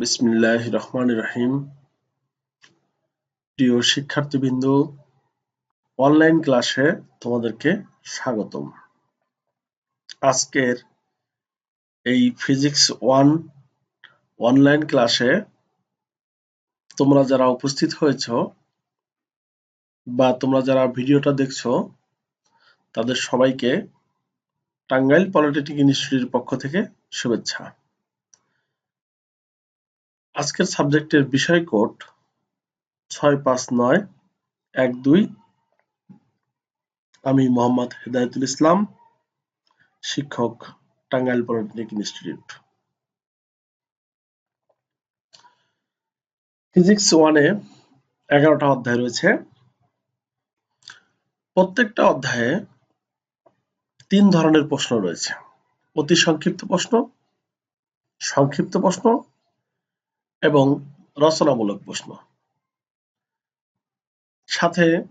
বিসমিল্লাহ রহমান রহিম প্রিয় শিক্ষার্থীবৃন্দ, অনলাইন ক্লাসে তোমাদেরকে স্বাগতম। আজকের এই ফিজিক্স ওয়ান অনলাইন ক্লাসে তোমরা যারা উপস্থিত হয়েছ বা তোমরা যারা ভিডিওটা দেখছ, তাদের সবাইকে টাঙ্গাইল পলিটেকনিক ইনস্টিটিউটের পক্ষ থেকে শুভেচ্ছা। আজকের সাবজেক্টের বিষয় কোড ছয় পাঁচ নয় এক দুই। আমি মোহাম্মদ হেদায়তুল ইসলাম, শিক্ষক, টাঙ্গাইল পলিটেকনিক ইনস্টিটিউট। ফিজিক্স ওয়ানে এগারোটা অধ্যায় রয়েছে। প্রত্যেকটা অধ্যায়ে তিন ধরনের প্রশ্ন রয়েছে। অতি সংক্ষিপ্ত প্রশ্ন সংক্ষিপ্ত প্রশ্ন এবং রচনামূলক প্রশ্ন। সাথে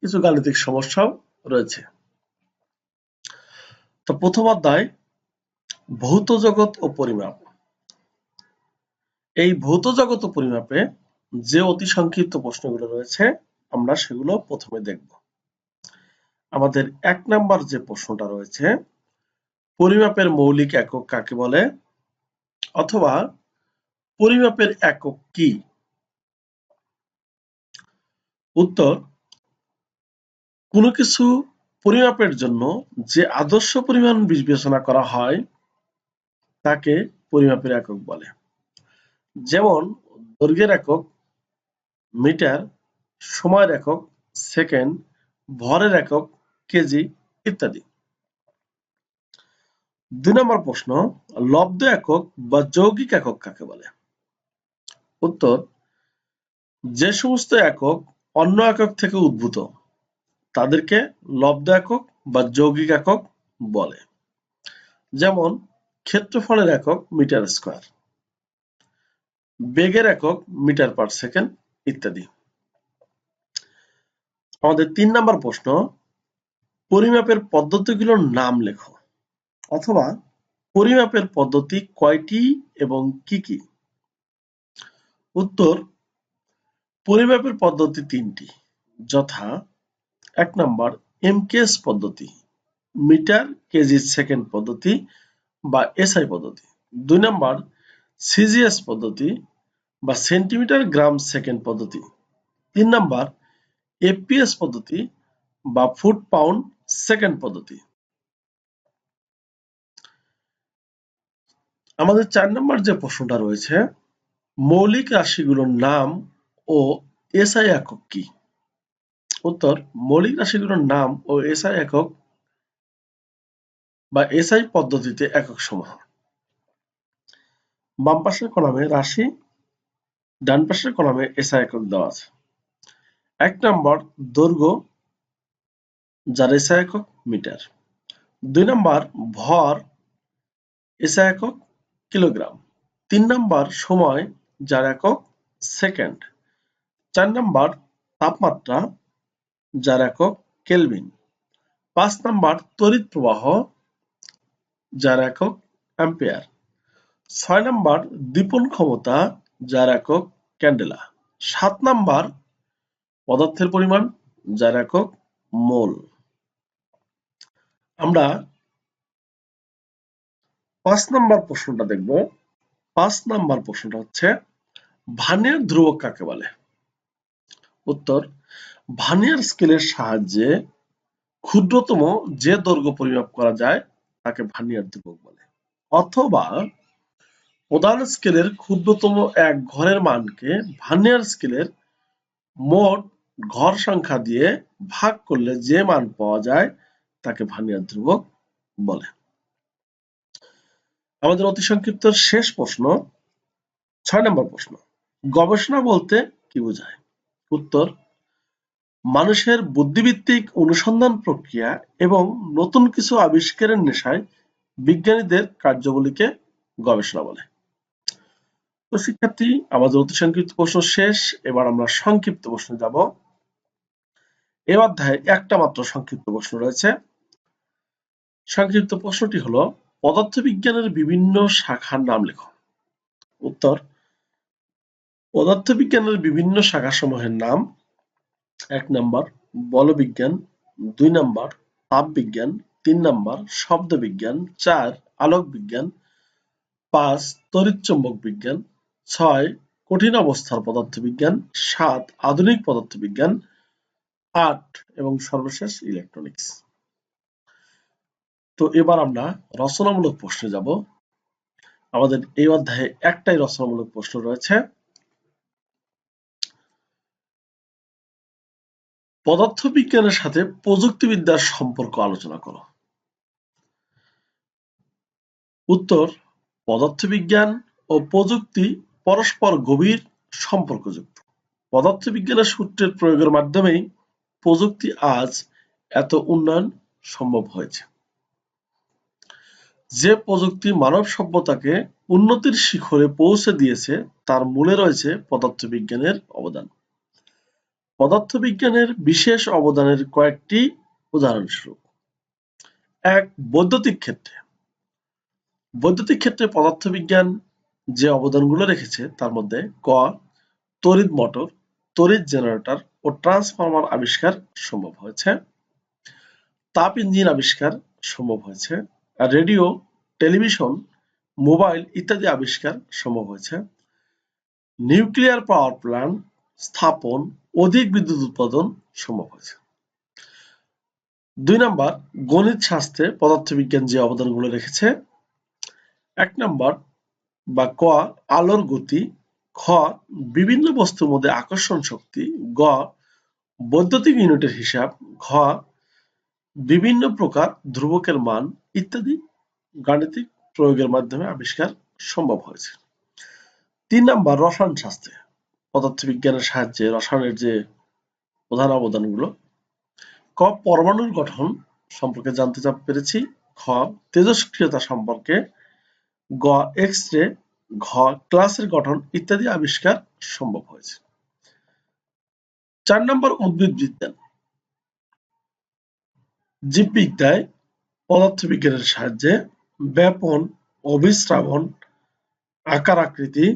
কিছু গাণিতিক সমস্যাও রয়েছে। তো প্রথম অধ্যায়, ভৌত জগৎ ও পরিমাপ। এই ভৌত জগৎ ও পরিমাপে যে অতি সংক্ষিপ্ত প্রশ্নগুলো রয়েছে, আমরা সেগুলো প্রথমে দেখব। আমাদের এক নাম্বার যে প্রশ্নটা রয়েছে, পরিমাপের মৌলিক একক কাকে বলে? অথবা পরিমাপের একক কি? উত্তর, কোনো কিছু পরিমাপের জন্য যে আদর্শ পরিমাণ বিবেচনা করা হয়, তাকে পরিমাপের একক বলে। যেমন, দৈর্ঘ্যের একক, মিটার, সময়ের একক, সেকেন্ড, ভরের একক, কেজি ইত্যাদি। দুই নম্বর প্রশ্ন, লব্ধ একক বা যৌগিক একক কাকে বলে? উত্তর, যে সমস্ত একক অন্য একক থেকে উদ্ভূত, তাদেরকে লব্ধ একক বা যৌগিক একক বলে। যেমন, ক্ষেত্রফলের একক মিটার স্কোয়ার, বেগের একক মিটার পার সেকেন্ড, ইত্যাদি। আমাদের তিন নম্বর প্রশ্ন, পরিমাপের পদ্ধতিগুলোর নাম লেখো, অথবা পরিমাপের পদ্ধতি কয়টি এবং কি কি? উত্তর পরিমাপের পদ্ধতি তিনটি। যথা, এক নম্বর এমকেএস পদ্ধতি, মিটার, কেজি, সেকেন্ড পদ্ধতি বা এসআই পদ্ধতি। দুই নম্বর সিজিএস পদ্ধতি বা সেন্টিমিটার, গ্রাম, সেকেন্ড পদ্ধতি। তিন নম্বর এপিএস পদ্ধতি বা ফুট, পাউন্ড, সেকেন্ড পদ্ধতি। আমাদের চার নম্বর যে প্রশ্নটা রয়েছে মৌলিক রাশিগুলোর নাম ও এসআই একক কি? উত্তর, মৌলিক রাশিগুলোর নাম ও এসআই একক বা এসআই পদ্ধতিতে একক সমূহ। বাম পাশের কলামে রাশি, ডান পাশের কলামে এসআই একক দেওয়া আছে। এক নম্বর, দৈর্ঘ্য, যার এসআই একক মিটার। দুই নম্বর, ভর, এসআই একক কিলোগ্রাম। তিন নম্বর, সময় যার একক সেকেন্ড। চার নম্বর তাপমাত্রা, যার একক কেলভিন। পাঁচ নম্বর তড়িৎ প্রবাহ, যার একক অ্যাম্পিয়ার। ছয় নম্বর দীপন ক্ষমতা, যার একক ক্যান্ডেলা। সাত নম্বর পদার্থের পরিমাণ, যার একক মোল। আমরা পাঁচ নম্বর প্রশ্নটা দেখব। পাঁচ নাম্বার প্রশ্নটা হচ্ছে ভানিয়ার ধ্রুবক কাকে বলে? উত্তর ভানিয়ার স্কেলের সাহায্যে ক্ষুদ্রতম যে দৈর্ঘ্য পরিমাপ করা যায়, তাকে ভানিয়ার ধ্রুবক বলে। অথবা প্রধান স্কেলের ক্ষুদ্রতম এক ঘরের মানকে ভানিয়ার স্কেলের মোট ঘর সংখ্যা দিয়ে ভাগ করলে যে মান পাওয়া যায়, তাকে ভানিয়ার ধ্রুবক বলে। আমাদের অতি সংক্ষিপ্ত শেষ প্রশ্ন, ছয় নম্বর প্রশ্ন। গবেষণা বলতে কি বোঝায়? উত্তর, মানুষের বুদ্ধিভিত্তিক অনুসন্ধান প্রক্রিয়া এবং নতুন কিছু আবিষ্কারের নেশায় বিজ্ঞানীদের কার্যবলীকে গবেষণা বলে। তো শিক্ষার্থী, আমাদের অতি সংক্ষিপ্ত প্রশ্ন শেষ। এবার আমরা সংক্ষিপ্ত প্রশ্ন যাব। এ অধ্যায়ে একটা মাত্র সংক্ষিপ্ত প্রশ্ন রয়েছে। সংক্ষিপ্ত প্রশ্নটি হলো, পদার্থবিজ্ঞানের বিভিন্ন শাখার নাম লেখো। উত্তর পদার্থবিজ্ঞানের বিভিন্ন শাখাসমূহের নাম, এক নম্বর বলবিজ্ঞান, দুই নম্বর তাপবিজ্ঞান, তিন নম্বর শব্দবিজ্ঞান, চার আলোক বিজ্ঞান পাঁচ তড়িৎচুম্বক বিজ্ঞান ছয় কঠিন অবস্থার পদার্থবিজ্ঞান, সাত আধুনিক পদার্থবিজ্ঞান, আট এবং সর্বশেষ ইলেকট্রনিক্স। তো এবার আমরা রচনামূলক প্রশ্নে যাব। আমাদের এই অধ্যায়ে একটাই রচনামূলক প্রশ্ন রয়েছে পদার্থবিজ্ঞানের সাথে প্রযুক্তিবিদ্যার সম্পর্ক আলোচনা করো। উত্তর, পদার্থবিজ্ঞান ও প্রযুক্তি পরস্পর গভীর সম্পর্কযুক্ত। পদার্থবিজ্ঞানের সূত্রের প্রয়োগের মাধ্যমেই প্রযুক্তি আজ এত উন্নয়ন সম্ভব হয়েছে। যে প্রযুক্তি মানব সভ্যতাকে উন্নতির শিখরে পৌঁছে দিয়েছে, তার মূলে রয়েছে পদার্থবিজ্ঞানের অবদান। পদার্থবিজ্ঞানের বিশেষ অবদানের কয়েকটি উদাহরণস্বরূপ। এক, বৈদ্যুতিক ক্ষেত্রে। বৈদ্যুতিক ক্ষেত্রে পদার্থবিজ্ঞান যে অবদানগুলো রেখেছে, তার মধ্যে ক, তড়িৎ মোটর, তড়িৎ জেনারেটর ও ট্রান্সফরমার আবিষ্কার সম্ভব হয়েছে। তাপ ইঞ্জিন আবিষ্কার সম্ভব হয়েছে। রেডিও, টেলিভিশন, মোবাইল ইত্যাদি আবিষ্কার সম্ভব হয়েছে। নিউক্লিয়ার পাওয়ার প্ল্যান্ট স্থাপন, অধিক বিদ্যুৎ উৎপাদন সম্ভব হয়েছে। দুই নম্বর, গণিত শাস্ত্রে পদার্থবিজ্ঞান যে অবদানগুলো রেখেছে। এক নম্বর, বা ক, আলোর গতি, খ, বিভিন্ন বস্তুর মধ্যে আকর্ষণ শক্তি, গ, বৈদ্যুতিক ইউনিটের হিসাব, ঘ, বিভিন্ন প্রকার ধ্রুবকের মান ইত্যাদি গাণিতিক প্রয়োগের মাধ্যমে আবিষ্কার সম্ভব হয়েছে। তিন নাম্বার, রসায়ন শাস্ত্রে। পদার্থবিজ্ঞানের সাহায্যে রসায়নের যে প্রধান অবদানগুলো, ক, পরমাণুর গঠন সম্পর্কে জানতে চাপ পেরেছি খ তেজস্ক্রিয়তা সম্পর্কে, গ এক্স রে ঘ, ক্লাসের গঠন ইত্যাদি আবিষ্কার সম্ভব হয়েছে। চার নম্বর উদ্ভিদ বিজ্ঞান। জীববিদ্যায় পদার্থবিজ্ঞানের সাহায্যে ব্যাপন অভিস্রাবণ, আকার আকৃতি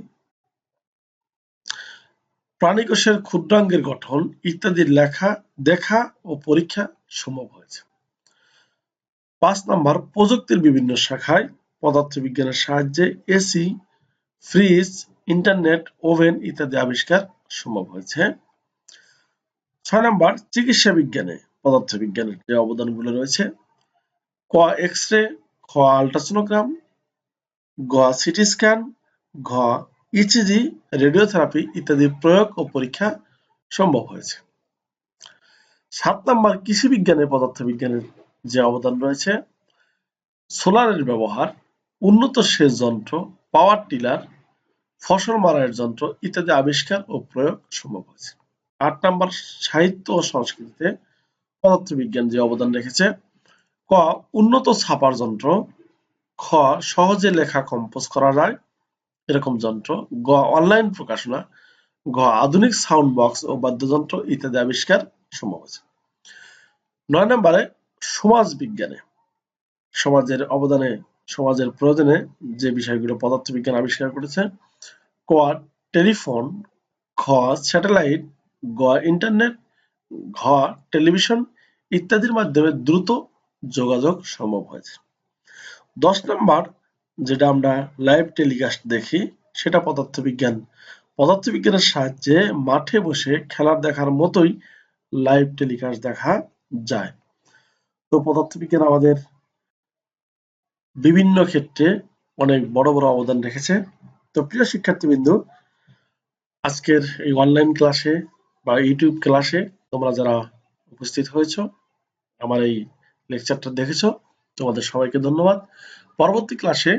প্রাণীকোষের ক্ষুদ্রাঙ্গের গঠন ইত্যাদির লেখা, দেখা ও পরীক্ষা সম্ভব হয়েছে। পাঁচ নাম্বার, প্রযুক্তির বিভিন্ন শাখায় পদার্থবিজ্ঞানের সাহায্যে এসি, ফ্রিজ, ইন্টারনেট, ওভেন ইত্যাদি আবিষ্কার সম্ভব হয়েছে। ছয় নাম্বার, চিকিৎসা বিজ্ঞানে পদার্থবিজ্ঞানের যে অবদানগুলো রয়েছে, ক এক্স রে খ আলট্রাসোনোগ্রাম, গ সিটি স্ক্যান, ঘ ইচিজি, রেডিওথেরাপি ইত্যাদি প্রয়োগ ও পরীক্ষা সম্ভব হয়েছে। সাত নম্বর কৃষি বিজ্ঞানে পদার্থবিজ্ঞানের যে অবদান রয়েছে, সোলারের ব্যবহার, উন্নত সেচ যন্ত্র, পাওয়ার টিলার, ফসল মারার যন্ত্র ইত্যাদি আবিষ্কার ও প্রয়োগ সম্ভব হয়েছে। আট নম্বর সাহিত্য ও সংস্কৃতিতে পদার্থবিজ্ঞান যে অবদান রেখেছে, ক, উন্নত ছাপার যন্ত্র, খ, সহজে লেখা কম্পোজ করা যায় এরকম যন্ত্র, গ, অনলাইন প্রকাশনা ঘ আধুনিক সাউন্ড বক্স ও বাদ্যযন্ত্র ইত্যাদি আবিষ্কার সম্ভব হয়েছে। নয় নম্বরে, সমাজ বিজ্ঞানে। সমাজের অবদানে, সমাজের প্রয়োজনে যে বিষয়গুলো পদার্থবিজ্ঞান আবিষ্কার করেছে, ক, টেলিফোন খ স্যাটেলাইট, গ, ইন্টারনেট, ঘ, টেলিভিশন ইত্যাদির মাধ্যমে দ্রুত যোগাযোগ সম্ভব হয়েছে। দশ নম্বর যেটা আমরা লাইভ টেলিকাস্ট দেখি, সেটা পদার্থবিজ্ঞান। পদার্থবিজ্ঞানের সাহায্যে মাঠে বসে খেলার দেখার মতোই লাইভ টেলিকাস্ট দেখা যায়। তো পদার্থবিজ্ঞান আমাদের বিভিন্ন ক্ষেত্রে অনেক বড় বড় অবদান রেখেছে। তো প্রিয় শিক্ষার্থীবৃন্দ, আজকের এই অনলাইন ক্লাসে বা ইউটিউব ক্লাসে তোমরা যারা উপস্থিত হয়েছ, আমার এই লেকচারটা দেখেছ, তোমাদের সবাইকে ধন্যবাদ। পরবর্তী ক্লাসে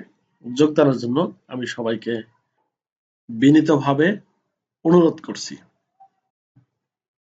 যোগদানের জন্য আমি সবাইকে বিনীতভাবে অনুরোধ করছি।